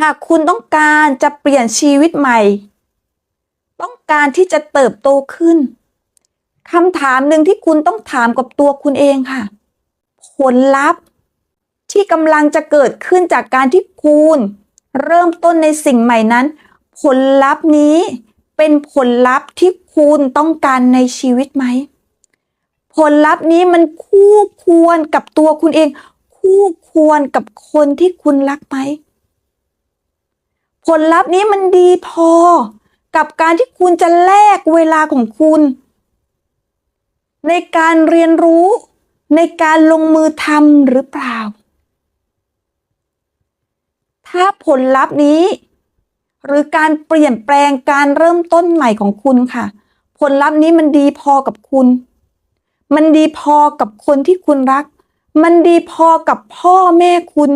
หากคุณต้องการจะเปลี่ยนชีวิตใหม่ ต้องการที่จะเติบโตขึ้นคำถามหนึ่งที่คุณต้องถามกับตัวคุณเองค่ะ ผลลัพธ์ ที่กำลังจะเกิดขึ้นจากการที่คุณเริ่มต้นในสิ่งใหม่นั้น ผลลัพธ์นี้เป็นผลลัพธ์ที่คุณต้องการในชีวิตไหม ผลลัพธ์นี้มันคู่ควรกับตัวคุณเอง คู่ควรกับคนที่คุณรักไหม ผลลัพธ์นี้มันดีพอ กับการที่คุณจะแลกเวลาของคุณ ในการเรียนรู้ในการลงมือทำหรือเปล่า ถ้าผลลัพธ์นี้ หรือการเปลี่ยนแปลงการเริ่มต้นใหม่ของคุณค่ะ ผลลัพธ์นี้มันดีพอกับคุณ มันดีพอกับคนที่คุณรัก มันดีพอกับพ่อแม่คุณ